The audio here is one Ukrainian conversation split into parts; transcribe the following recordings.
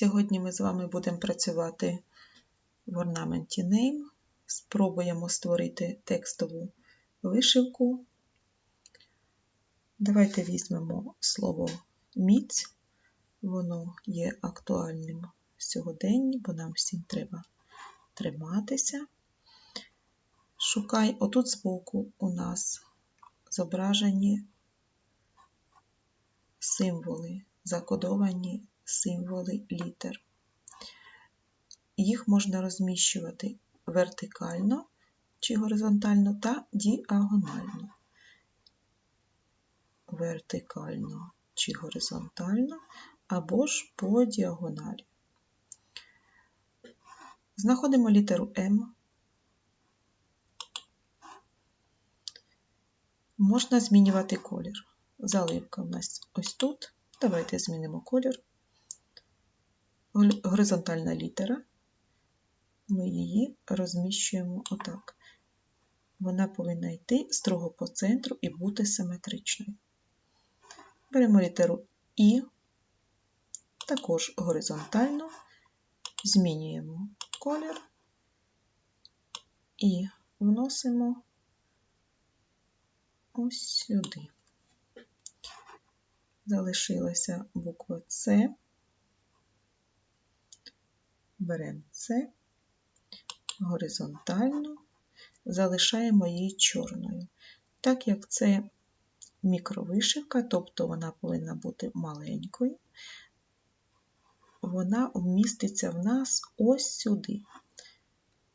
Сьогодні ми з вами будемо працювати в орнаменті Name. Спробуємо створити текстову вишивку. Давайте візьмемо слово міць. Воно є актуальним сьогоденні, бо нам всім треба триматися. Шукай, отут збоку у нас зображені символи, закодовані символи літер. Їх можна розміщувати вертикально чи горизонтально та діагонально. Вертикально чи горизонтально, або ж по діагоналі. Знаходимо літеру М. Можна змінювати колір. Заливка у нас ось тут. Давайте змінимо колір. Горизонтальна літера. Ми її розміщуємо отак. Вона повинна йти строго по центру і бути симетричною. Беремо літеру І, також горизонтально, змінюємо колір і вносимо ось сюди. Залишилася буква С. Беремо С, горизонтально, залишаємо її чорною. Так як це мікровишивка, тобто вона повинна бути маленькою, вона вміститься в нас ось сюди.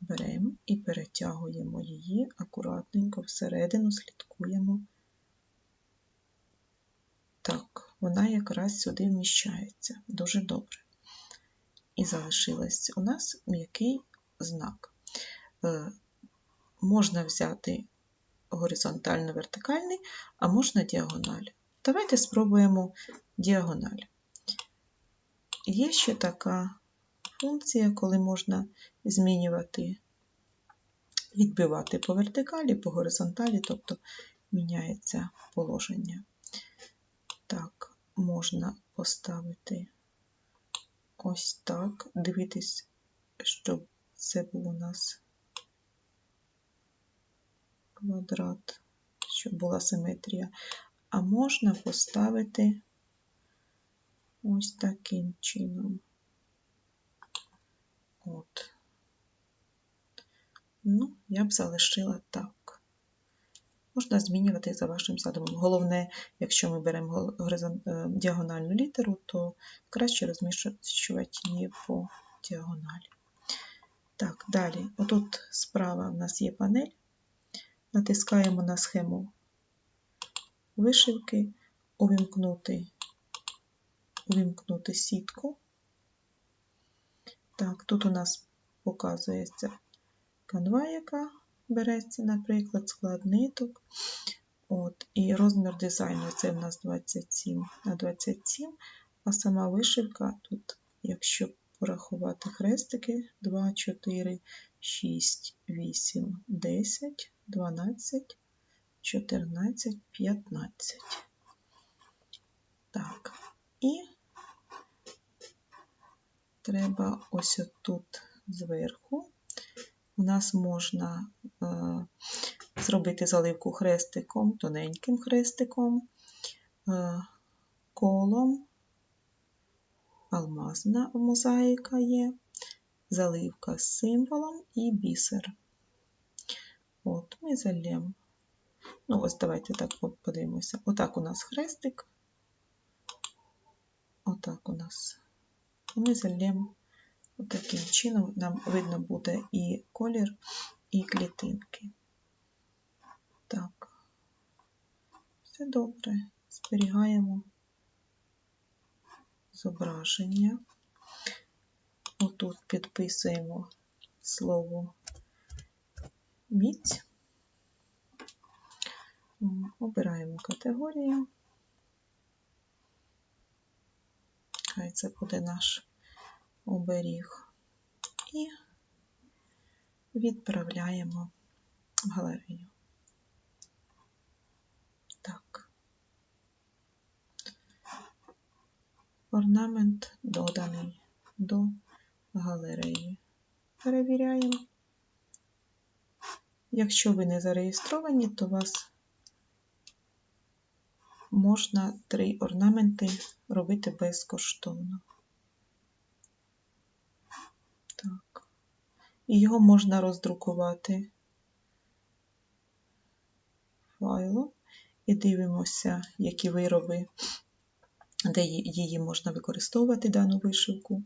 Беремо і перетягуємо її акуратненько всередину, слідкуємо. Так, вона якраз сюди вміщається. Дуже добре. І залишилось у нас м'який знак. Е, можна взяти горизонтально-вертикальний, а можна діагональ. Давайте спробуємо діагональ. Є ще така функція, коли можна змінювати, відбивати по вертикалі, по горизонталі, тобто міняється положення. Так, можна поставити ось так, дивитись, щоб це був у нас квадрат, щоб була симетрія. А можна поставити ось таким чином. От. Ну, я б залишила так. Можна змінювати за вашим задумом. Головне, якщо ми беремо е, діагональну літеру, то краще розміщувати її по діагоналі. Так, далі, отут справа в нас є панель. Натискаємо на схему вишивки, увімкнути, увімкнути сітку. Так, тут у нас показується канва, яка береться, наприклад, склад ниток. От, І розмір дизайну це в нас 27 на 27, а сама вишивка тут, якщо порахувати хрестики, 2, 4, 6, 8, 10, 12, 14, 15. Так, і треба ось тут зверху. У нас можна зробити заливку хрестиком, тоненьким хрестиком, е, колом, алмазна мозаїка є, заливка з символом і бісер. От, ми зальємо. Ну, ось давайте так подивимося. Отак у нас хрестик. Отак у нас. Ми зальємо таким чином, нам видно буде і колір, і клітинки. Так, все добре. Зберігаємо зображення. Отут підписуємо слово міць. Обираємо категорію. Хай це буде наш оберіг і відправляємо в галерею. Так. Орнамент доданий. до галереї. Перевіряємо. Якщо ви не зареєстровані, то вас можна три орнаменти робити безкоштовно. Так. І його можна роздрукувати файлом. І дивимося, які вироби, де її можна використовувати дану вишивку.